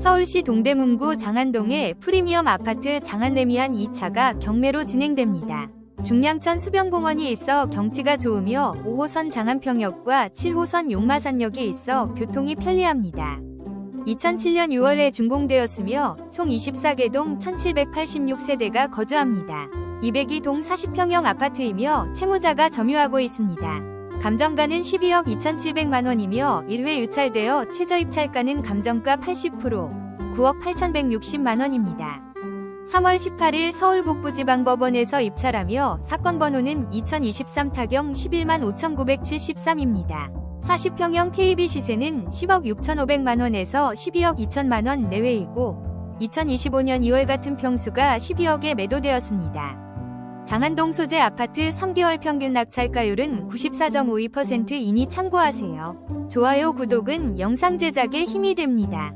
서울시 동대문구 장안동의 프리미엄 아파트 장안레미안 2차가 경매로 진행됩니다. 중량천 수변공원이 있어 경치가 좋으며 5호선 장안평역과 7호선 용마산역이 있어 교통이 편리합니다. 2007년 6월에 준공되었으며 총 24개 동 1786세대가 거주합니다. 202동 40평형 아파트이며 채무자가 점유하고 있습니다. 감정가는 12억 2,700만 원이며 1회 유찰되어 최저 입찰가는 감정가 80% 9억 8,160만 원입니다. 3월 18일 서울 북부지방법원에서 입찰하며 사건 번호는 2023 타경 11만 5,973입니다. 40평형 KB 시세는 10억 6,500만 원에서 12억 2천만 원 내외이고 2025년 2월 같은 평수가 12억에 매도되었습니다. 장안동 소재 아파트 3개월 평균 낙찰가율은 94.52%이니 참고하세요. 좋아요, 구독은 영상 제작에 힘이 됩니다.